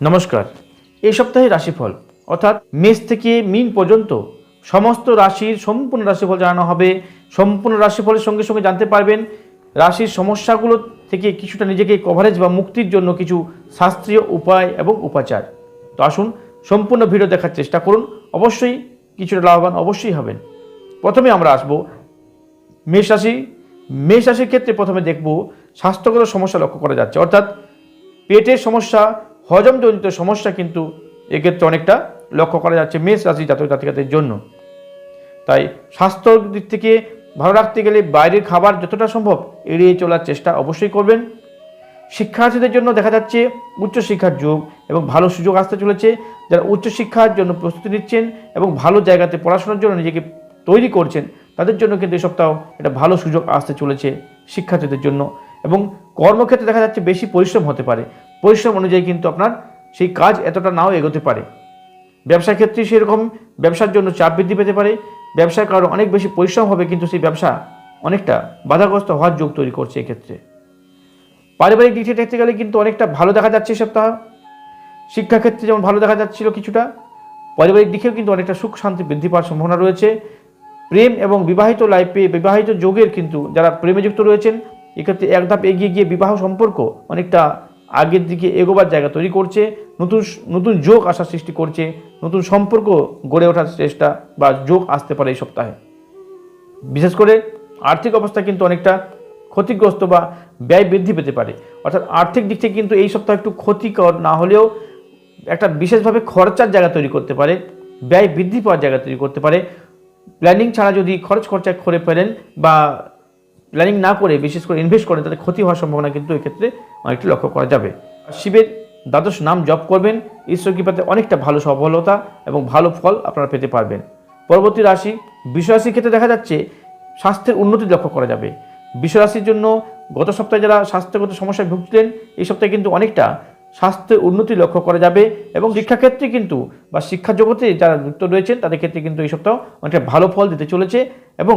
নমস্কার। এই সপ্তাহে রাশিফল, অর্থাৎ মেষ থেকে মিন পর্যন্ত সমস্ত রাশির সম্পূর্ণ রাশিফল জানানো হবে। সম্পূর্ণ রাশিফলের সঙ্গে সঙ্গে জানতে পারবেন রাশির সমস্যাগুলো থেকে কিছুটা নিজেকে কভারেজ বা মুক্তির জন্য কিছু শাস্ত্রীয় উপায় এবং উপাচার। তো আসুন, সম্পূর্ণ ভিডিও দেখার চেষ্টা করুন। অবশ্যই কিছুটা লাভবান অবশ্যই হবেন। প্রথমে আমরা আসব মেষ রাশি। মেষ রাশির ক্ষেত্রে প্রথমে দেখব স্বাস্থ্যগত সমস্যা লক্ষ্য করা যাচ্ছে। অর্থাৎ পেটের সমস্যা হজমজনিত সমস্যা কিন্তু এক্ষেত্রে অনেকটা লক্ষ্য করা যাচ্ছে মেষ রাশি জাতক জাতিকাদের জন্য। তাই স্বাস্থ্যর দিক থেকে ভালো রাখতে গেলে বাইরের খাবার যতটা সম্ভব এড়িয়ে চলার চেষ্টা অবশ্যই করবেন। শিক্ষার্থীদের জন্য দেখা যাচ্ছে উচ্চশিক্ষার যোগ এবং ভালো সুযোগ আসতে চলেছে। যারা উচ্চশিক্ষার জন্য প্রস্তুতি নিচ্ছেন এবং ভালো জায়গাতে পড়াশোনার জন্য নিজেকে তৈরি করছেন, তাদের জন্য কিন্তু এই সপ্তাহ একটা ভালো সুযোগ আসতে চলেছে শিক্ষার্থীদের জন্য। এবং কর্মক্ষেত্রে দেখা যাচ্ছে বেশি পরিশ্রম হতে পারে। পরিশ্রম অনুযায়ী কিন্তু আপনার সেই কাজ এতটা নাও এগোতে পারে। ব্যবসা ক্ষেত্রে সেরকম ব্যবসার জন্য চাপ বৃদ্ধি পেতে পারে। ব্যবসার কারণে অনেক বেশি পরিশ্রম হবে কিন্তু সেই ব্যবসা অনেকটা বাধাগ্রস্ত হওয়ার যোগ তৈরি করছে এক্ষেত্রে। পারিবারিক দিক থেকে দেখতে গেলে কিন্তু অনেকটা ভালো দেখা যাচ্ছে সপ্তাহ। শিক্ষাক্ষেত্রে যেমন ভালো দেখা যাচ্ছিল কিছুটা, পারিবারিক দিকেও কিন্তু অনেকটা সুখ শান্তি বৃদ্ধি পাওয়ার সম্ভাবনা রয়েছে। প্রেম এবং বিবাহিত লাইফে বিবাহিত যোগের কিন্তু যারা প্রেমে যুক্ত রয়েছেন, এক্ষেত্রে এক ধাপ এগিয়ে গিয়ে বিবাহ সম্পর্ক অনেকটা আগের দিকে এগোবার জায়গা তৈরি করছে, নতুন নতুন যোগ আসার সৃষ্টি করছে, নতুন সম্পর্ক গড়ে ওঠার চেষ্টা বা যোগ আসতে পারে এই সপ্তাহে। বিশেষ করে আর্থিক অবস্থা কিন্তু অনেকটা ক্ষতিগ্রস্ত বা ব্যয় বৃদ্ধি পেতে পারে। অর্থাৎ আর্থিক দিক থেকে কিন্তু এই সপ্তাহ একটু ক্ষতিকর না হলেও একটা বিশেষভাবে খরচার জায়গা তৈরি করতে পারে, ব্যয় বৃদ্ধি পাওয়ার জায়গা তৈরি করতে পারে। প্ল্যানিং ছাড়া যদি খরচ খরচা করে ফেলেন বা প্ল্যানিং না করে, বিশেষ করে ইনভেস্ট করেন তাদের ক্ষতি হওয়ার সম্ভাবনা কিন্তু এক্ষেত্রে অনেকটি লক্ষ্য করা যাবে। শিবের দ্বাদশ নাম জপ করবেন, ঈশ্বর কৃপাতে অনেকটা ভালো সফলতা এবং ভালো ফল আপনারা পেতে পারবেন। পরবর্তী রাশি, বিশ্বরাশির ক্ষেত্রে দেখা যাচ্ছে স্বাস্থ্যের উন্নতি লক্ষ্য করা যাবে। বিশ্বরাশির জন্য গত সপ্তাহে যারা স্বাস্থ্যগত সমস্যায় ভুগছিলেন, এই সপ্তাহে কিন্তু অনেকটা স্বাস্থ্যের উন্নতি লক্ষ্য করা যাবে এবং শিক্ষাক্ষেত্রে কিন্তু বা শিক্ষা জগতে যারা যুক্ত রয়েছেন, তাদের ক্ষেত্রে কিন্তু এই সপ্তাহ অনেকটা ভালো ফল দিতে চলেছে এবং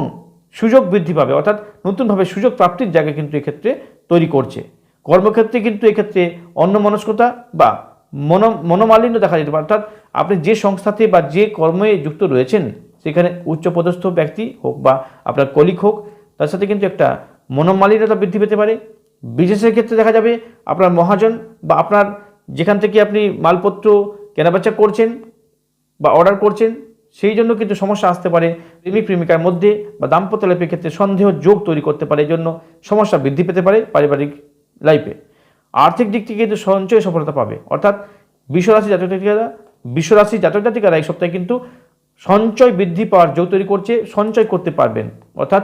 সুযোগ বৃদ্ধি পাবে, অর্থাৎ নতুনভাবে সুযোগ প্রাপ্তির জায়গা কিন্তু এক্ষেত্রে তৈরি করছে। কর্মক্ষেত্রে কিন্তু এক্ষেত্রে অন্যমনস্কতা বা মন, মনোমালিন্য দেখা যেতে পারে। অর্থাৎ আপনি যে সংস্থাতে বা যে কর্মে যুক্ত রয়েছেন, সেখানে উচ্চপদস্থ ব্যক্তি হোক বা আপনার কলিক হোক, তার সাথে কিন্তু একটা মনোমালিন্যতা বৃদ্ধি পেতে পারে। বিজনেসের ক্ষেত্রে দেখা যাবে আপনার মহাজন বা আপনার যেখান থেকে আপনি মালপত্র কেনাবেচা করছেন বা অর্ডার করছেন সেই জন্য কিন্তু সমস্যা আসতে পারে। প্রেমিক প্রেমিকার মধ্যে বা দাম্পত্য লাইফের ক্ষেত্রে সন্দেহ যোগ তৈরি করতে পারে, এই জন্য সমস্যা বৃদ্ধি পেতে পারে পারিবারিক লাইফে আর্থিক দিক থেকে কিন্তু সঞ্চয় সফলতা পাবে। অর্থাৎ বিশ্বরাশি জাতক জাতিকারা, বিশ্বরাশি জাতক জাতিকারা এই সপ্তাহে কিন্তু সঞ্চয় বৃদ্ধি পাওয়ার যোগ তৈরি করছে, সঞ্চয় করতে পারবেন। অর্থাৎ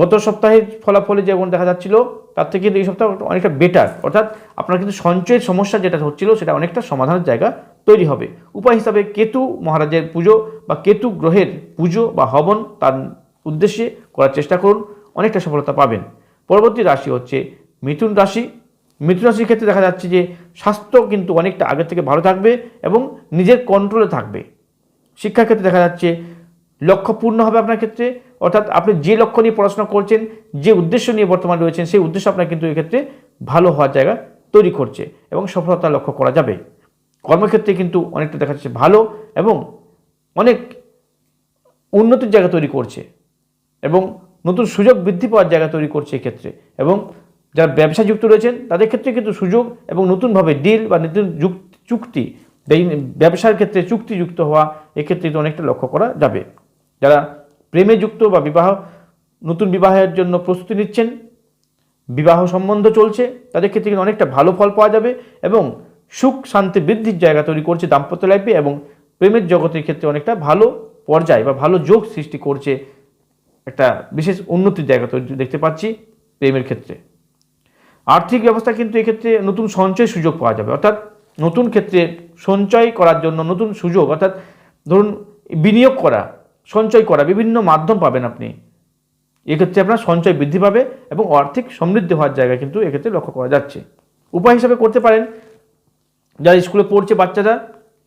গত সপ্তাহের ফলাফলে যেমন দেখা যাচ্ছিল, তার থেকে এই সপ্তাহ অনেকটা বেটার অর্থাৎ আপনার কিন্তু সঞ্চয়ের সমস্যা যেটা হচ্ছিল, সেটা অনেকটা সমাধানের জায়গা তৈরি হবে। উপায় হিসাবে কেতু মহারাজের পুজো বা কেতু গ্রহের পুজো বা হবন তার উদ্দেশ্যে করার চেষ্টা করুন, অনেকটা সফলতা পাবেন। পরবর্তী রাশি হচ্ছে মিথুন রাশি। মিথুন রাশির ক্ষেত্রে দেখা যাচ্ছে যে স্বাস্থ্য কিন্তু অনেকটা আগের থেকে ভালো থাকবে এবং নিজের কন্ট্রোলে থাকবে। শিক্ষার ক্ষেত্রে দেখা যাচ্ছে লক্ষ্য পূর্ণ হবে আপনার ক্ষেত্রে অর্থাৎ আপনি যে লক্ষ্য নিয়ে পড়াশোনা করছেন, যে উদ্দেশ্য নিয়ে বর্তমানে রয়েছেন, সেই উদ্দেশ্য আপনার কিন্তু এক্ষেত্রে ভালো হওয়ার জায়গা তৈরি করছে এবং সফলতা লক্ষ্য করা যাবে। কর্মক্ষেত্রে কিন্তু অনেকটা দেখা যাচ্ছে ভালো এবং অনেক উন্নতির জায়গা তৈরি করছে এবং নতুন সুযোগ বৃদ্ধি পাওয়ার জায়গা তৈরি করছে এক্ষেত্রে এবং যারা ব্যবসা যুক্ত রয়েছেন, তাদের ক্ষেত্রে কিন্তু সুযোগ এবং নতুনভাবে ডিল বা নতুন চুক্তি ব্যবসার ক্ষেত্রে চুক্তিযুক্ত হওয়া এক্ষেত্রে কিন্তু অনেকটা লক্ষ্য করা যাবে। যারা প্রেমে যুক্ত বা বিবাহ, নতুন বিবাহের জন্য প্রস্তুতি নিচ্ছেন। বিবাহ সম্বন্ধ চলছে, তাদের ক্ষেত্রে কিন্তু অনেকটা ভালো ফল পাওয়া যাবে এবং সুখ, শান্তি, বৃদ্ধির জায়গা তৈরি করছে দাম্পত্য লাইফে এবং প্রেমের জগতের ক্ষেত্রে অনেকটা ভালো পর্যায় বা ভালো যোগ সৃষ্টি করছে একটা বিশেষ উন্নতির জায়গা তৈরি দেখতে পাচ্ছি প্রেমের ক্ষেত্রে। আর্থিক ব্যবস্থা কিন্তু এক্ষেত্রে নতুন সঞ্চয় সুযোগ পাওয়া যাবে। অর্থাৎ নতুন ক্ষেত্রে সঞ্চয় করার জন্য নতুন সুযোগ, অর্থাৎ ধরুন বিনিয়োগ করা সঞ্চয় করা, বিভিন্ন মাধ্যম পাবেন আপনি। এক্ষেত্রে আপনার সঞ্চয় বৃদ্ধি পাবে এবং আর্থিক সমৃদ্ধি হওয়ার জায়গা কিন্তু এক্ষেত্রে লক্ষ্য করা যাচ্ছে। উপায় হিসাবে করতে পারেন, যারা স্কুলে পড়ছে বাচ্চারা,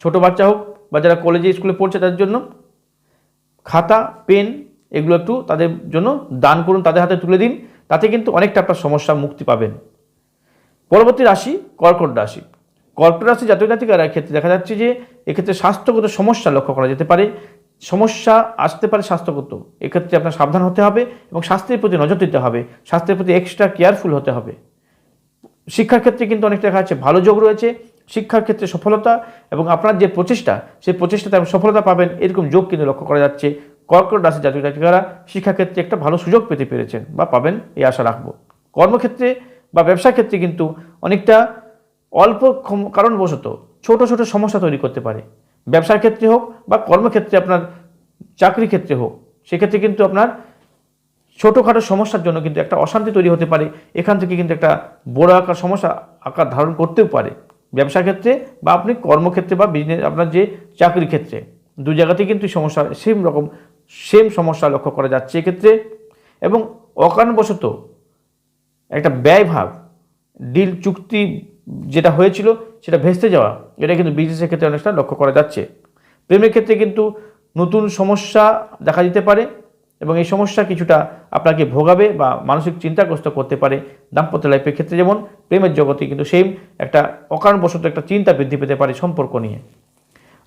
ছোট বাচ্চা হোক বা যারা কলেজে স্কুলে পড়ছে তাদের জন্য খাতা, পেন এগুলো একটু তাদের জন্য দান করুন, তাদের হাতে তুলে দিন, তাতে কিন্তু অনেকটা আপনার সমস্যা মুক্তি পাবেন। পরবর্তী রাশি, কর্কট রাশি। কর্কট রাশি জাতীয় জাতিকার ক্ষেত্রে দেখা যাচ্ছে যে এক্ষেত্রে স্বাস্থ্যগত সমস্যা লক্ষ্য করা যেতে পারে সমস্যা আসতে পারে স্বাস্থ্যগত। এক্ষেত্রে আপনার সাবধান হতে হবে এবং স্বাস্থ্যের প্রতি নজর দিতে হবে। স্বাস্থ্যের প্রতি এক্সট্রা কেয়ারফুল হতে হবে। শিক্ষার ক্ষেত্রে কিন্তু অনেক দেখা যাচ্ছে ভালো যোগ রয়েছে। শিক্ষার ক্ষেত্রে সফলতা এবং আপনার যে প্রচেষ্টা, সেই প্রচেষ্টাতে আপনি সফলতা পাবেন এরকম যোগ কিন্তু লক্ষ্য করা যাচ্ছে। কর্কট রাশি জাতীয় জাতিকারা শিক্ষাক্ষেত্রে একটা ভালো সুযোগ পেতে পেরেছেন বা পাবেন, এই আশা রাখব। কর্মক্ষেত্রে বা ব্যবসা ক্ষেত্রে কিন্তু অনেকটা অল্প কারণবশত ছোট ছোট সমস্যা তৈরি করতে পারে। ব্যবসার ক্ষেত্রে হোক বা কর্মক্ষেত্রে আপনার চাকরি ক্ষেত্রে হোক, সেক্ষেত্রে কিন্তু আপনার ছোটোখাটো সমস্যার জন্য কিন্তু একটা অশান্তি তৈরি হতে পারে। এখান থেকে কিন্তু একটা বড় আকার সমস্যা আকার ধারণ করতেও পারে। ব্যবসা ক্ষেত্রে বা আপনি কর্মক্ষেত্রে বা বিজনেস আপনার যে চাকরি ক্ষেত্রে, দু জায়গাতেই কিন্তু সমস্যা সেম রকম সেম সমস্যা লক্ষ্য করা যাচ্ছে এক্ষেত্রে। এবং অকারণবশত একটা ব্যয়ভাব ডিল চুক্তি যেটা হয়েছিল সেটা ভেস্তে যাওয়া, এটা কিন্তু বিজনেসের ক্ষেত্রে অনেকটা লক্ষ্য করা যাচ্ছে। প্রেমের ক্ষেত্রে কিন্তু নতুন সমস্যা দেখা দিতে পারে এবং এই সমস্যা কিছুটা আপনাকে ভোগাবে বা মানসিক চিন্তাগ্রস্ত করতে পারে দাম্পত্য লাইফের ক্ষেত্রে। যেমন প্রেমের জগতে কিন্তু সেম একটা অকারণবশত একটা চিন্তা বৃদ্ধি পেতে পারে সম্পর্ক নিয়ে।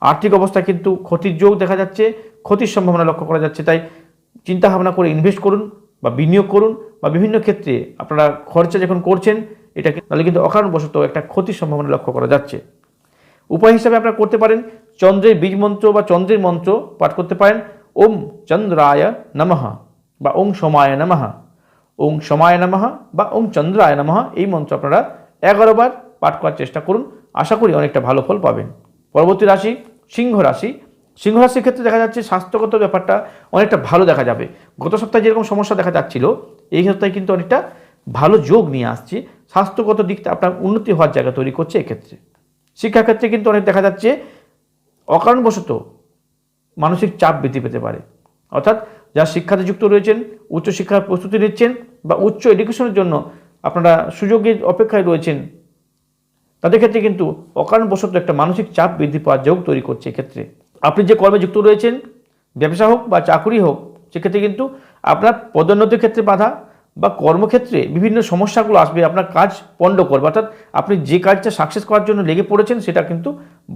আর্থিক অবস্থা কিন্তু ক্ষতির যোগ দেখা যাচ্ছে, ক্ষতির সম্ভাবনা লক্ষ্য করা যাচ্ছে। তাই চিন্তা ভাবনা করে ইনভেস্ট করুন বা বিনিয়োগ করুন বা বিভিন্ন ক্ষেত্রে আপনারা খরচা যখন করছেন এটা তাহলে কিন্তু অকারণবশত একটা ক্ষতির সম্ভাবনা লক্ষ্য করা যাচ্ছে। উপায় হিসাবে আপনারা করতে পারেন চন্দ্রের বীজ মন্ত্র বা চন্দ্রের মন্ত্র পাঠ করতে পারেন, ওম চন্দ্রায় নমঃ বা ওং সমায় নমঃ। ওং সমায় নমঃ বা ওং চন্দ্রায় নমঃ, এই মন্ত্র আপনারা এগারো বার পাঠ করার চেষ্টা করুন, আশা করি অনেকটা ভালো ফল পাবেন। পরবর্তী রাশি, সিংহ রাশি। সিংহ রাশির ক্ষেত্রে দেখা যাচ্ছে স্বাস্থ্যগত ব্যাপারটা অনেকটা ভালো দেখা যাবে। গত সপ্তাহে যেরকম সমস্যা দেখা যাচ্ছিল, এই সপ্তাহে কিন্তু অনেকটা ভালো যোগ নিয়ে আসছে, স্বাস্থ্যগত দিকটা আপনার উন্নতি হওয়ার জায়গা তৈরি করছে এক্ষেত্রে। শিক্ষাক্ষেত্রে কিন্তু অনেক দেখা যাচ্ছে, অকারণবশত মানসিক চাপ বৃদ্ধি পেতে পারে। অর্থাৎ যারা শিক্ষাতে যুক্ত রয়েছেন, উচ্চশিক্ষার প্রস্তুতি নিচ্ছেন বা উচ্চ এডুকেশনের জন্য আপনারা সুযোগের অপেক্ষায় রয়েছেন, তাদের ক্ষেত্রে কিন্তু অকারণবশত একটা মানসিক চাপ বৃদ্ধি পাওয়ার যোগ তৈরি করছে এক্ষেত্রে। আপনি যে কর্মে যুক্ত রয়েছেন, ব্যবসা হোক বা চাকুরি হোক, সেক্ষেত্রে কিন্তু আপনার পদোন্নতির ক্ষেত্রে বাধা বা কর্মক্ষেত্রে বিভিন্ন সমস্যাগুলো আসবে, আপনার কাজ পণ্ড করবে, অর্থাৎ আপনি যে কাজটা সাকসেস করার জন্য লেগে পড়েছেন সেটা কিন্তু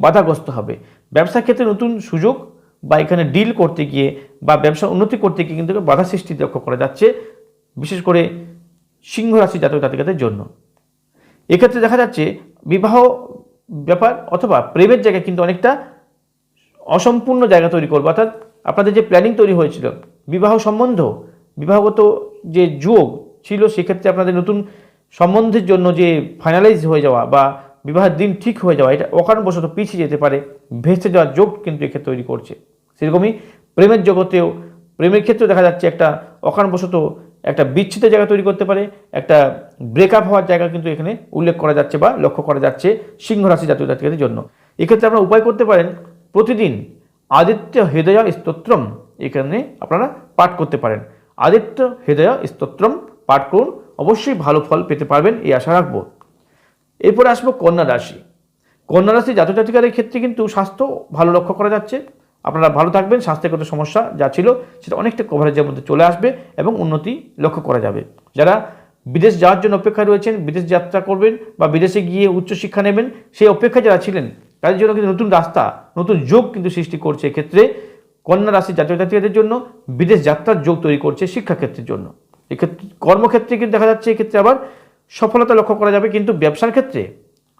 বাধাগ্রস্ত হবে। ব্যবসার ক্ষেত্রে নতুন সুযোগ বা এখানে ডিল করতে গিয়ে বা ব্যবসা উন্নতি করতে গিয়ে কিন্তু বাধা সৃষ্টি লক্ষ্য করা যাচ্ছে, বিশেষ করে সিংহ রাশি জাতক জাতিকাদের জন্য। এক্ষেত্রে দেখা যাচ্ছে বিবাহ ব্যাপার অথবা প্রেমের জায়গায় কিন্তু অনেকটা অসম্পূর্ণ জায়গা তৈরি করবে, অর্থাৎ আপনাদের যে প্ল্যানিং তৈরি হয়েছিল, বিবাহ সম্বন্ধ বিবাহগত যে যোগ ছিল, সেক্ষেত্রে আপনাদের নতুন সম্বন্ধের জন্য যে ফাইনালাইজ হয়ে যাওয়া বা বিবাহের দিন ঠিক হয়ে যাওয়া, এটা অকারণবশত পিছিয়ে যেতে পারে, ভেসে যাওয়ার যোগ কিন্তু এক্ষেত্রে তৈরি করছে। সেরকমই প্রেমের জগতেও, প্রেমের ক্ষেত্রেও দেখা যাচ্ছে একটা অকারণবশত একটা বিচ্ছেদের জায়গা তৈরি করতে পারে, একটা ব্রেকআপ হওয়ার জায়গা কিন্তু এখানে উল্লেখ করা যাচ্ছে বা লক্ষ্য করা যাচ্ছে সিংহ রাশি জাতীয় জাতিকাদের জন্য। এক্ষেত্রে আপনারা উপায় করতে পারেন, প্রতিদিন আদিত্য হৃদয় স্তোত্রম এখানে আপনারা পাঠ করতে পারেন। আদিত্য হৃদয় স্তোত্রম, পাঠ করুন। অবশ্যই ভালো ফল পেতে পারবেন, এই আশা রাখব। এরপরে আসব কন্যা রাশি। কন্যা রাশি জাতক জাতিকারের ক্ষেত্রে কিন্তু স্বাস্থ্য ভালো লক্ষ্য করা যাচ্ছে। আপনারা ভালো থাকবেন, স্বাস্থ্যগত সমস্যা যা ছিল সেটা অনেকটা কভারেজের মধ্যে চলে আসবে এবং উন্নতি লক্ষ্য করা যাবে। যারা বিদেশ যাওয়ার জন্য অপেক্ষায় রয়েছেন, বিদেশ যাত্রা করবেন বা বিদেশে গিয়ে উচ্চশিক্ষা নেবেন, সেই অপেক্ষায় যারা ছিলেন, তাদের জন্য কিন্তু নতুন রাস্তা, নতুন যোগ কিন্তু সৃষ্টি করছে এক্ষেত্রে। কন্যা রাশি জাতীয় জাতিকাদের জন্য বিদেশ যাত্রার যোগ তৈরি করছে শিক্ষাক্ষেত্রের জন্য। এক্ষেত্রে কর্মক্ষেত্রে কিন্তু দেখা যাচ্ছে, এক্ষেত্রে আবার সফলতা লক্ষ্য করা যাবে, কিন্তু ব্যবসার ক্ষেত্রে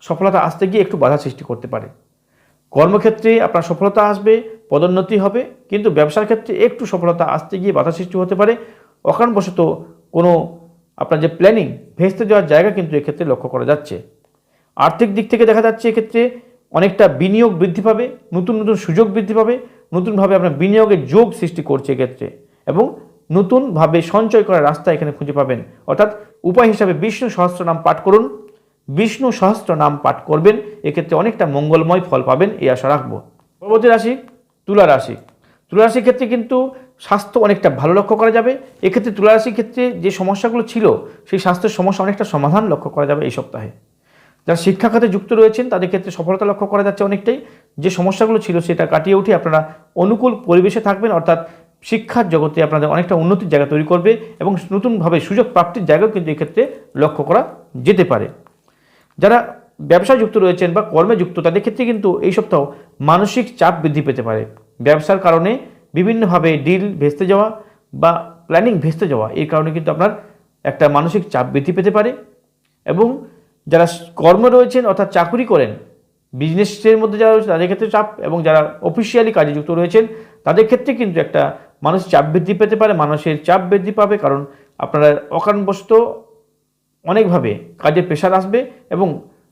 সফলতা আসতে গিয়ে একটু বাধা সৃষ্টি করতে পারে। কর্মক্ষেত্রে আপনার সফলতা আসবে, পদোন্নতি হবে, কিন্তু ব্যবসার ক্ষেত্রে একটু সফলতা আসতে গিয়ে বাধা সৃষ্টি হতে পারে। অকারণবশত কোনো আপনার যে প্ল্যানিং, ভেস্তে যাওয়ার জায়গা কিন্তু এক্ষেত্রে লক্ষ্য করা যাচ্ছে। আর্থিক দিক থেকে দেখা যাচ্ছে, এক্ষেত্রে অনেকটা বিনিয়োগ বৃদ্ধি পাবে, নতুন নতুন সুযোগ বৃদ্ধি পাবে নতুনভাবে আপনার বিনিয়োগের যোগ সৃষ্টি করছে এক্ষেত্রে এবং নতুনভাবে সঞ্চয় করার রাস্তা এখানে খুঁজে পাবেন। অর্থাৎ উপায় হিসাবে বিষ্ণু সহস্র নাম পাঠ করুন। বিষ্ণু সহস্র নাম পাঠ করবেন, এক্ষেত্রে অনেকটা মঙ্গলময় ফল পাবেন, এই আশা রাখব। পরবর্তী রাশি, তুলা রাশি। তুলা রাশির ক্ষেত্রে কিন্তু স্বাস্থ্য অনেকটা ভালো লক্ষ্য করা যাবে। এক্ষেত্রে তুলা রাশির ক্ষেত্রে যে সমস্যাগুলো ছিল, সেই স্বাস্থ্যের সমস্যা অনেকটা সমাধান লক্ষ্য করা যাবে এই সপ্তাহে। যারা শিক্ষা খাতে যুক্ত রয়েছেন, তাদের ক্ষেত্রে সফলতা লক্ষ্য করা যাচ্ছে অনেকটাই। যে সমস্যাগুলো ছিল সেটা কাটিয়ে উঠে আপনারা অনুকূল পরিবেশে থাকবেন, অর্থাৎ শিক্ষার জগতে আপনাদের অনেকটা উন্নতির জায়গা তৈরি করবে এবং নতুনভাবে সুযোগ প্রাপ্তির জায়গাও কিন্তু এক্ষেত্রে লক্ষ্য করা যেতে পারে। যারা ব্যবসায় যুক্ত রয়েছেন বা কর্মে যুক্ত তাদের ক্ষেত্রে কিন্তু এই সপ্তাহ মানসিক চাপ বৃদ্ধি পেতে পারে। ব্যবসার কারণে বিভিন্নভাবে ডিল ভেস্তে যাওয়া বা প্ল্যানিং ভেস্তে যাওয়া এই কারণে কিন্তু আপনার একটা মানসিক চাপ বৃদ্ধি পেতে পারে। এবং যারা কর্ম রয়েছেন, অর্থাৎ চাকুরি করেন বিজনেসের মধ্যে যারা রয়েছে, তাদের ক্ষেত্রে চাপ এবং যারা অফিসিয়ালি কাজে যুক্ত রয়েছেন, তাদের ক্ষেত্রে কিন্তু একটা মানুষ চাপ বৃদ্ধি পেতে পারে, মানুষের চাপ বৃদ্ধি পাবে, কারণ আপনারা অকারণবশত অনেকভাবে কাজের প্রেশার আসবে এবং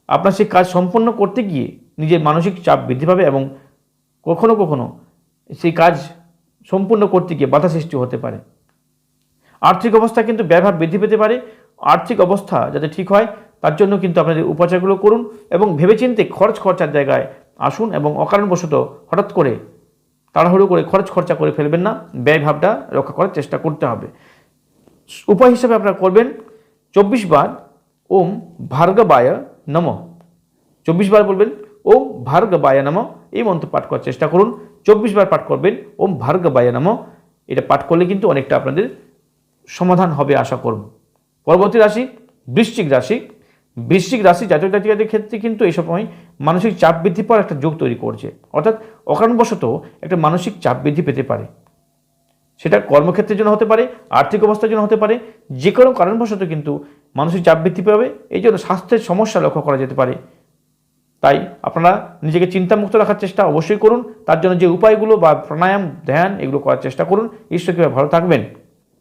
আপনার সেই কাজ সম্পন্ন করতে গিয়ে নিজের মানসিক চাপ বৃদ্ধি পাবে এবং কখনো কখনো সেই কাজ সম্পূর্ণ করতে গিয়ে বাধা সৃষ্টি হতে পারে। আর্থিক অবস্থা কিন্তু ব্যয়ভাব বৃদ্ধি পেতে পারে। আর্থিক অবস্থা যাতে ঠিক হয় তার জন্য কিন্তু আপনাদের উপচারগুলো করুন এবং ভেবেচিন্তে খরচ খরচার জায়গায় আসুন এবং অকারণবশত হঠাৎ করে তাড়াহুড়ো করে খরচ খরচা করে ফেলবেন না, ব্যয়ভাবটা রক্ষা করার চেষ্টা করতে হবে। উপায় হিসেবে আপনারা করবেন, চব্বিশ বার ওম ভার্গবায় নম। চব্বিশ বার বলবেন, ওম ভার্গবায় নম, এই মন্ত্র পাঠ করার চেষ্টা করুন। চব্বিশ বার পাঠ করবেন, ওম ভার্গবায় নম। এটা পাঠ করলে কিন্তু অনেকটা আপনাদের সমাধান হবে আশা করব। পরবর্তী রাশি, বৃশ্চিক রাশি বৃশ্চিক রাশি জাতীয় জাতিকাদের ক্ষেত্রে কিন্তু এই সময় মানসিক চাপ বৃদ্ধি পাওয়ার একটা যোগ তৈরি করছে। অর্থাৎ অকারণবশত একটা মানসিক চাপ বৃদ্ধি পেতে পারে। সেটা কর্মক্ষেত্রের জন্য হতে পারে, আর্থিক অবস্থার জন্য হতে পারে যে কোনো কারণবশত কিন্তু মানসিক চাপ বৃদ্ধি পাবে। এই জন্য স্বাস্থ্যের সমস্যা লক্ষ্য করা যেতে পারে। তাই আপনারা নিজেকে চিন্তামুক্ত রাখার চেষ্টা অবশ্যই করুন। তার জন্য যে উপায়গুলো বা প্রাণায়াম, ধ্যান এগুলো করার চেষ্টা করুন। ঈশ্বর কীভাবে ভালো থাকবেন।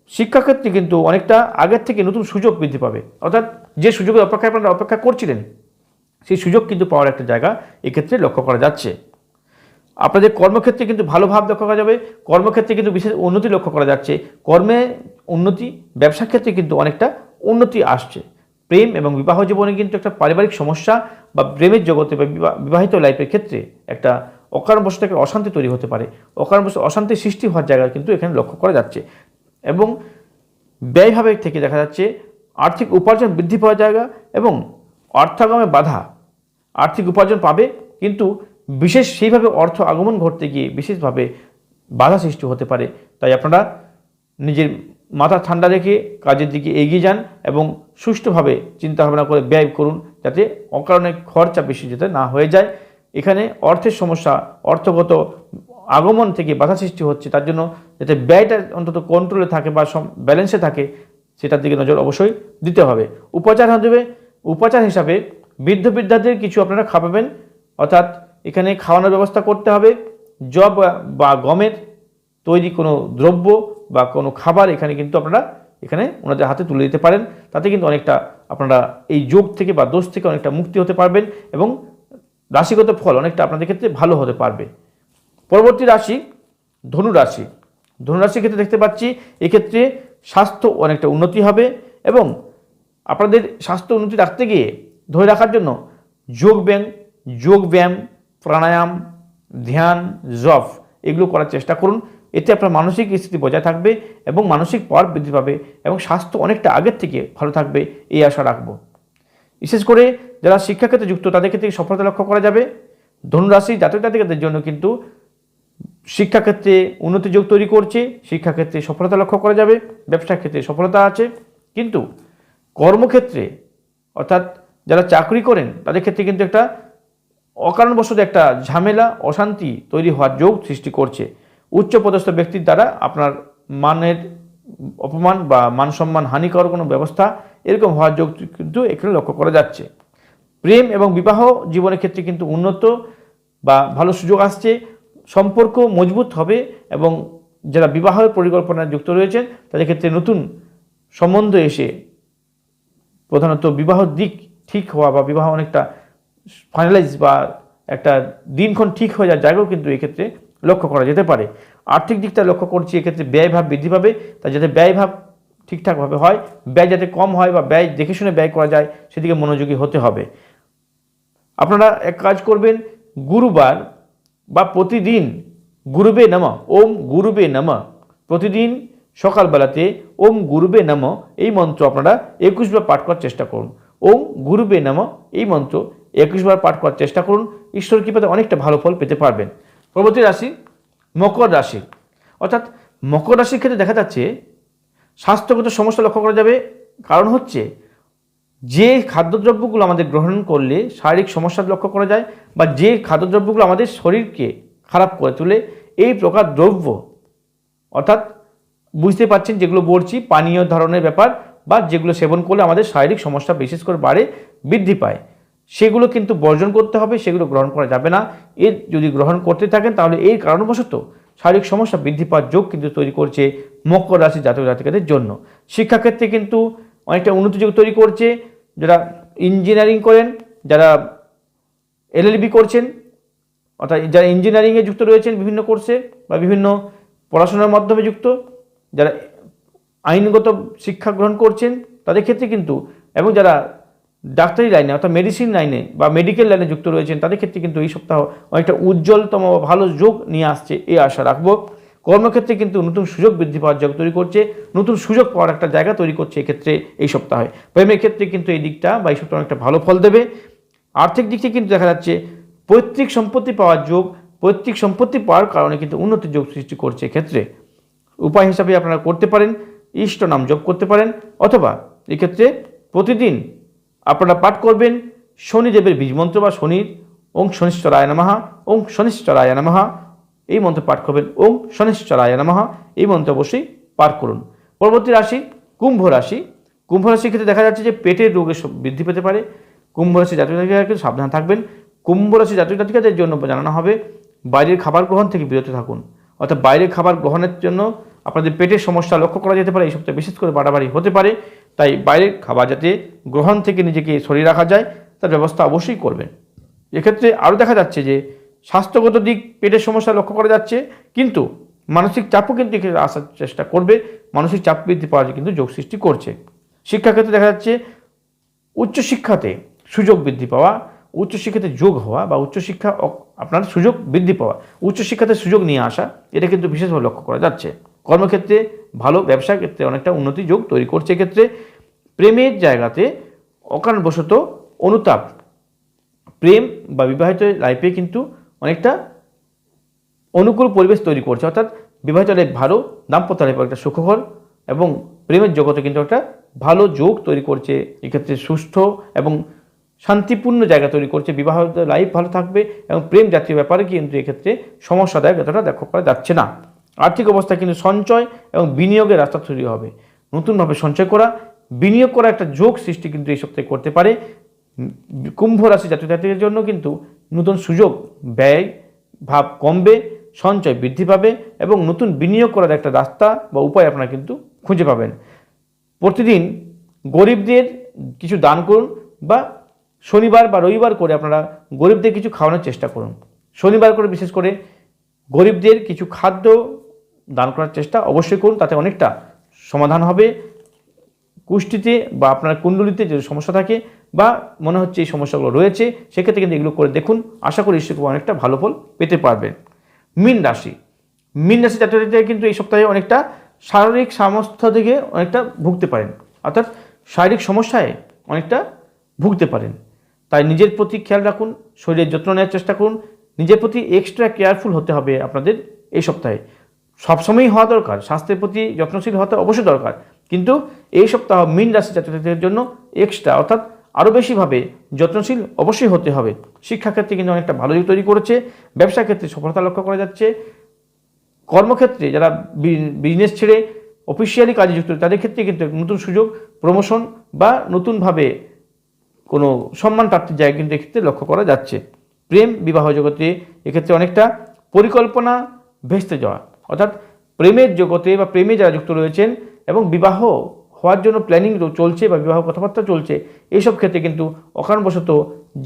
শিক্ষাক্ষেত্রে কিন্তু অনেকটা আগের থেকে নতুন সুযোগ বৃদ্ধি পাবে। অর্থাৎ যে সুযোগের অপেক্ষায় আপনারা অপেক্ষা করছিলেন, সেই সুযোগ কিন্তু পাওয়ার একটা জায়গা এক্ষেত্রে লক্ষ্য করা যাচ্ছে। আপনাদের কর্মক্ষেত্রে কিন্তু ভালো ভাব লক্ষ্য করা যাবে, কর্মক্ষেত্রে কিন্তু বিশেষ উন্নতি লক্ষ্য করা যাচ্ছে। কর্মে উন্নতি ব্যবসা ক্ষেত্রে কিন্তু অনেকটা উন্নতি আসছে। প্রেম এবং বিবাহ জীবনে কিন্তু একটা পারিবারিক সমস্যা বা প্রেমের জগতে বা বিবাহ- বিবাহিত লাইফের ক্ষেত্রে একটা অকারণবশত একটা অশান্তি তৈরি হতে পারে। অকারণবশত অশান্তি সৃষ্টি হওয়ার জায়গা কিন্তু এখানে লক্ষ্য করা যাচ্ছে। এবং ব্যয়ভাবে থেকে দেখা যাচ্ছে আর্থিক উপার্জন বৃদ্ধি পাওয়ার জায়গা এবং অর্থাগমে বাধা আর্থিক উপার্জন পাবে, কিন্তু বিশেষ সেইভাবে অর্থ আগমন ঘটতে গিয়ে বিশেষভাবে বাধা সৃষ্টি হতে পারে। তাই আপনারা নিজের মাথা ঠান্ডা রেখে কাজের দিকে এগিয়ে যান এবং সুষ্ঠুভাবে চিন্তাভাবনা করে ব্যয় করুন যাতে অকারণে খরচা বেশি যাতে না হয়ে যায়। এখানে অর্থের সমস্যা, অর্থগত আগমন থেকে বাধা সৃষ্টি হচ্ছে, তার জন্য যাতে ব্যয়টা অন্তত কন্ট্রোলে থাকে বা ব্যালেন্সে থাকে সেটার দিকে নজর অবশ্যই দিতে হবে। উপাচার হবে উপচার হিসাবে বৃদ্ধ বৃদ্ধাদের কিছু আপনারা খাওয়াবেন। অর্থাৎ এখানে খাওয়ানোর ব্যবস্থা করতে হবে। জব বা গমের তৈরি কোনো দ্রব্য বা কোনো খাবার এখানে কিন্তু আপনারা এখানে ওনাদের হাতে তুলে দিতে পারেন। তাতে কিন্তু অনেকটা আপনারা এই যোগ থেকে বা দোষ থেকে অনেকটা মুক্তি হতে পারবেন এবং রাশিগত ফল অনেকটা আপনাদের ক্ষেত্রে ভালো হতে পারবে। পরবর্তী রাশি ধনু রাশি ধনু রাশির ক্ষেত্রে দেখতে পাচ্ছি, এক্ষেত্রে স্বাস্থ্য অনেকটা উন্নতি হবে এবং আপনাদের স্বাস্থ্য উন্নতি রাখতে গিয়ে ধরে রাখার জন্য যোগ ব্যায়াম যোগ ব্যায়াম, প্রাণায়াম, ধ্যান, জপ, এগুলো করার চেষ্টা করুন। এতে আপনার মানসিক স্থিতি বজায় থাকবে এবং মানসিক পাওয়ার বৃদ্ধি পাবে এবং স্বাস্থ্য অনেকটা আগের থেকে ভালো থাকবে, এই আশা রাখব। বিশেষ করে যারা শিক্ষাক্ষেত্রে যুক্ত, তাদের ক্ষেত্রে সফলতা লক্ষ্য করা যাবে। ধনুরাশি জাতক জাতিকাদের জন্য কিন্তু শিক্ষাক্ষেত্রে উন্নতি যোগ তৈরি করছে, শিক্ষাক্ষেত্রে সফলতা লক্ষ্য করা যাবে ব্যবসা ক্ষেত্রে সফলতা আছে। কিন্তু কর্মক্ষেত্রে, অর্থাৎ যারা চাকরি করেন, তাদের ক্ষেত্রে কিন্তু একটা অকারণবশত একটা ঝামেলা, অশান্তি তৈরি হওয়ার যোগ সৃষ্টি করছে। উচ্চপদস্থ ব্যক্তির দ্বারা আপনার মানের অপমান বা মান সম্মান হানিকর কোনো ব্যবস্থা এরকম হওয়ার যোগ কিন্তু এখানে লক্ষ্য করা যাচ্ছে। প্রেম এবং বিবাহ জীবনের ক্ষেত্রে কিন্তু উন্নত বা ভালো সুযোগ আসছে। সম্পর্ক মজবুত হবে এবং যারা বিবাহের পরিকল্পনায় যুক্ত রয়েছেন, তাদের ক্ষেত্রে নতুন সম্বন্ধ এসে প্রধানত বিবাহ দিক ঠিক হওয়া বা বিবাহ অনেকটা ফাইনালাইজ বা একটা দিনক্ষণ ঠিক হয়ে যাওয়ার জায়গাও কিন্তু এক্ষেত্রে লক্ষ্য করা যেতে পারে। আর্থিক দিকটা লক্ষ্য করছি, এক্ষেত্রে ব্যয়ভাব বৃদ্ধি পাবে। তা যাতে ব্যয়ভাব ঠিকঠাকভাবে হয়, ব্যয় যাতে কম হয় বা ব্যয় দেখে শুনে ব্যয় করা যায়, সেদিকে মনোযোগী হতে হবে। আপনারা এক কাজ করবেন, গুরুবার বা প্রতিদিন গুরুবে নম, ওম গুরুবে নম, প্রতিদিন সকালবেলাতে ওম গুরুবে নম, এই মন্ত্র আপনারা একুশবার পাঠ করার চেষ্টা করুন। ওম গুরুবে নম, এই মন্ত্র একুশবার পাঠ করার চেষ্টা করুন। ঈশ্বর কৃপাতে অনেকটা ভালো ফল পেতে পারবেন। পরবর্তী রাশি, মকর রাশি। অর্থাৎ মকর রাশির ক্ষেত্রে দেখা যাচ্ছে, স্বাস্থ্যগত সমস্যা লক্ষ্য করা যাবে। কারণ হচ্ছে যে খাদ্যদ্রব্যগুলো আমাদের গ্রহণ করলে শারীরিক সমস্যা লক্ষ্য করা যায় বা যে খাদ্যদ্রব্যগুলো আমাদের শরীরকে খারাপ করে তোলে, এই প্রকার দ্রব্য, অর্থাৎ বুঝতে পারছেন যেগুলো বলছি, পানীয় ধরনের ব্যাপার বা যেগুলো সেবন করলে আমাদের শারীরিক সমস্যা বিশেষ করে বাড়ে, বৃদ্ধি পায়। সেগুলো কিন্তু বর্জন করতে হবে, সেগুলো গ্রহণ করা যাবে না। এর যদি গ্রহণ করতে থাকেন, তাহলে এই কারণবশত শারীরিক সমস্যা বৃদ্ধি পাওয়ার যোগ কিন্তু তৈরি করছে মকর রাশি জাতক জাতিকাদের জন্য। শিক্ষাক্ষেত্রে কিন্তু অনেকটা উন্নতি তৈরি করছে, যারা ইঞ্জিনিয়ারিং করেন, যারা এলএলবি করছেন, অর্থাৎ যারা ইঞ্জিনিয়ারিংয়ে যুক্ত রয়েছেন বিভিন্ন কোর্সে বা বিভিন্ন পড়াশোনার মাধ্যমে যুক্ত, যারা আইনগত শিক্ষা গ্রহণ করছেন, তাদের ক্ষেত্রে কিন্তু, এবং যারা ডাক্তারি লাইনে, অর্থাৎ মেডিসিন লাইনে বা মেডিকেল লাইনে যুক্ত রয়েছেন, তাদের ক্ষেত্রে কিন্তু এই সপ্তাহ অনেকটা উজ্জ্বলতম বা ভালো যোগ নিয়ে আসছে, এই আশা রাখব। কর্মক্ষেত্রে কিন্তু নতুন সুযোগ বৃদ্ধি পাওয়ার যোগ তৈরি করছে, নতুন সুযোগ পাওয়ার একটা জায়গা তৈরি করছে এক্ষেত্রে এই সপ্তাহে। প্রেমের ক্ষেত্রে কিন্তু এই দিকটা বা এই সপ্তাহে অনেকটা ভালো ফল দেবে। আর্থিক দিক থেকে কিন্তু দেখা যাচ্ছে পৈতৃক সম্পত্তি পাওয়ার যোগ, পৈতৃক সম্পত্তি পাওয়ার কারণে কিন্তু উন্নতির যোগ সৃষ্টি করছে এক্ষেত্রে। উপায় হিসাবে আপনারা করতে পারেন, ইষ্ট নাম যোগ করতে পারেন, অথবা এক্ষেত্রে প্রতিদিন আপনারা পাঠ করবেন, শনিদেবের বীজমন্ত্র বা শনির, ওং শনিশ্চরায় নমহা ওং শনিশ্চরায় নমহা এই মন্ত্র পাঠ করবেন। ওং শনিশ্চরায় নমহা এই মন্ত্র অবশ্যই পাঠ করুন। পরবর্তী রাশি, কুম্ভ রাশি। কুম্ভ রাশির ক্ষেত্রে দেখা যাচ্ছে যে পেটের রোগের বৃদ্ধি পেতে পারে। কুম্ভ রাশি জাতীয় জাতিকাকে সাবধান থাকবেন। কুম্ভ রাশি জাতীয় জাতিকাদের জন্য জানানো হবে, বাইরের খাবার গ্রহণ থেকে বিরত থাকুন। অর্থাৎ বাইরের খাবার গ্রহণের জন্য আপনাদের পেটের সমস্যা লক্ষ্য করা যেতে পারে। এই সপ্তাহে বিশেষ করে বাড়াবাড়ি হতে পারে। তাই বাইরের খাবার যাতে গ্রহণ থেকে নিজেকে সরিয়ে রাখা যায়, তার ব্যবস্থা অবশ্যই করবেন। এক্ষেত্রে আরও দেখা যাচ্ছে যে স্বাস্থ্যগত দিক, পেটের সমস্যা লক্ষ্য করা যাচ্ছে, কিন্তু মানসিক চাপও কিন্তু এক্ষেত্রে আসার চেষ্টা করবে। মানসিক চাপ বৃদ্ধি পাওয়ার কিন্তু যোগ সৃষ্টি করছে। শিক্ষাক্ষেত্রে দেখা যাচ্ছে উচ্চশিক্ষাতে সুযোগ বৃদ্ধি পাওয়া, উচ্চশিক্ষাতে যোগ হওয়া বা উচ্চশিক্ষা আপনার সুযোগ বৃদ্ধি পাওয়া, উচ্চশিক্ষাতে সুযোগ নিয়ে আসা, এটা কিন্তু বিশেষভাবে লক্ষ্য করা যাচ্ছে। কর্মক্ষেত্রে ভালো, ব্যবসার ক্ষেত্রে অনেকটা উন্নতি যোগ তৈরি করছে এক্ষেত্রে। প্রেমের জায়গাতে অকারণবশত অনুতাপ, প্রেম বা বিবাহিত লাইফে কিন্তু অনেকটা অনুকূল পরিবেশ তৈরি করছে। অর্থাৎ বিবাহিত লাইফ ভালো দাম্পত্য লাইফ একটা সুখকর এবং প্রেমের জগতে কিন্তু একটা ভালো যোগ তৈরি করছে। এক্ষেত্রে সুস্থ এবং শান্তিপূর্ণ জায়গা তৈরি করছে। বিবাহিত লাইফ ভালো থাকবে এবং প্রেম জাতীয় ব্যাপারে কিন্তু এক্ষেত্রে সমস্যাদায়ক এতটা লক্ষ্য করা যাচ্ছে না। আর্থিক অবস্থা কিন্তু সঞ্চয় এবং বিনিয়োগের রাস্তা তৈরি হবে। নতুনভাবে সঞ্চয় করা, বিনিয়োগ করা একটা যোগ সৃষ্টি কিন্তু এই সপ্তাহে করতে পারে। কুম্ভ রাশি জাতীয় জাতিদের জন্য কিন্তু নতুন সুযোগ, ব্যয়, ভাব কমবে, সঞ্চয় বৃদ্ধি পাবে এবং নতুন বিনিয়োগ করার একটা রাস্তা বা উপায় আপনারা কিন্তু খুঁজে পাবেন। প্রতিদিন গরিবদের কিছু দান করুন বা শনিবার বা রবিবার করে আপনারা গরিবদের কিছু খাওয়ানোর চেষ্টা করুন। শনিবার করে বিশেষ করে গরিবদের কিছু খাদ্য দান করার চেষ্টা অবশ্যই করুন, তাতে অনেকটা সমাধান হবে। কুষ্টিতে বা আপনার কুণ্ডলিতে যে সমস্যা থাকে বা মনে হচ্ছে এই সমস্যাগুলো রয়েছে, সেক্ষেত্রে কিন্তু এগুলো করে দেখুন। আশা করি ঈশ্বর অনেকটা ভালো ফল পেতে পারবেন। মীন রাশি। মীন রাশি জাতীয় কিন্তু এই সপ্তাহে অনেকটা শারীরিক সামর্থ্য থেকে অনেকটা ভুগতে পারেন। অর্থাৎ শারীরিক সমস্যায় অনেকটা ভুগতে পারেন। তাই নিজের প্রতি খেয়াল রাখুন, শরীরের যত্ন নেওয়ার চেষ্টা করুন। নিজের প্রতি এক্সট্রা কেয়ারফুল হতে হবে আপনাদের এই সপ্তাহে। সবসময়ই হওয়া দরকার, স্বাস্থ্যের প্রতি যত্নশীল হতে অবশ্যই দরকার। কিন্তু এই সপ্তাহ মিন রাশি জাতকদের জন্য এক্সট্রা অর্থাৎ আরও বেশিভাবে যত্নশীল অবশ্যই হতে হবে। শিক্ষাক্ষেত্রে কিন্তু অনেকটা ভালো দিক তৈরি করেছে। ব্যবসা ক্ষেত্রে সফলতা লক্ষ্য করা যাচ্ছে। কর্মক্ষেত্রে যারা বিজনেস ছেড়ে অফিসিয়ালি কাজে যুক্ত, তাদের ক্ষেত্রে কিন্তু নতুন সুযোগ প্রমোশন বা নতুনভাবে কোনো সম্মান প্রাপ্তির জায়গা কিন্তু এক্ষেত্রে লক্ষ্য করা যাচ্ছে। প্রেম বিবাহ জগতে এক্ষেত্রে অনেকটা পরিকল্পনা ভেস্তে যাওয়া। অর্থাৎ প্রেমের জগতে বা প্রেমে যারা যুক্ত রয়েছেন এবং বিবাহ হওয়ার জন্য প্ল্যানিং চলছে বা বিবাহ কথাবার্তা চলছে, এইসব ক্ষেত্রে কিন্তু অকারণবশত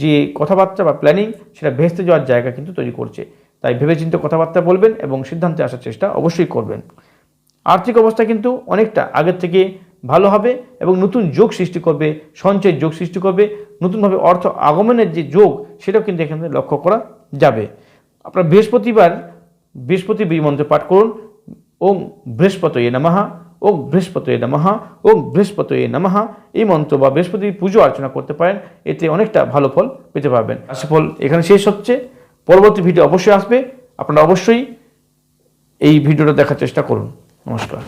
যে কথাবার্তা বা প্ল্যানিং সেটা ভেস্তে যাওয়ার জায়গা কিন্তু তৈরি করছে। তাই ভেবেচিন্তে কথাবার্তা বলবেন এবং সিদ্ধান্তে আসার চেষ্টা অবশ্যই করবেন। আর্থিক অবস্থা কিন্তু অনেকটা আগের থেকে ভালো হবে এবং নতুন যোগ সৃষ্টি করবে, সঞ্চয়ের যোগ সৃষ্টি করবে, নতুনভাবে অর্থ আগমনের যে যোগ সেটাও কিন্তু এখানে লক্ষ্য করা যাবে। আপনার বৃহস্পতিবার, বৃহস্পতি মন্ত্র পাঠ করুন। ওং বৃহস্পতয়ে নমহা ওং বৃহস্পতয়ে নমহা ও বৃহস্পতয়ে নমহা এই মন্ত্র বা বৃহস্পতি পুজো অর্চনা করতে পারেন, এতে অনেকটা ভালো ফল পেতে পারবেন। রাশিফল এখানে শেষ হচ্ছে। পরবর্তী ভিডিও অবশ্যই আসবে। আপনারা অবশ্যই এই ভিডিওটা দেখার চেষ্টা করুন। নমস্কার।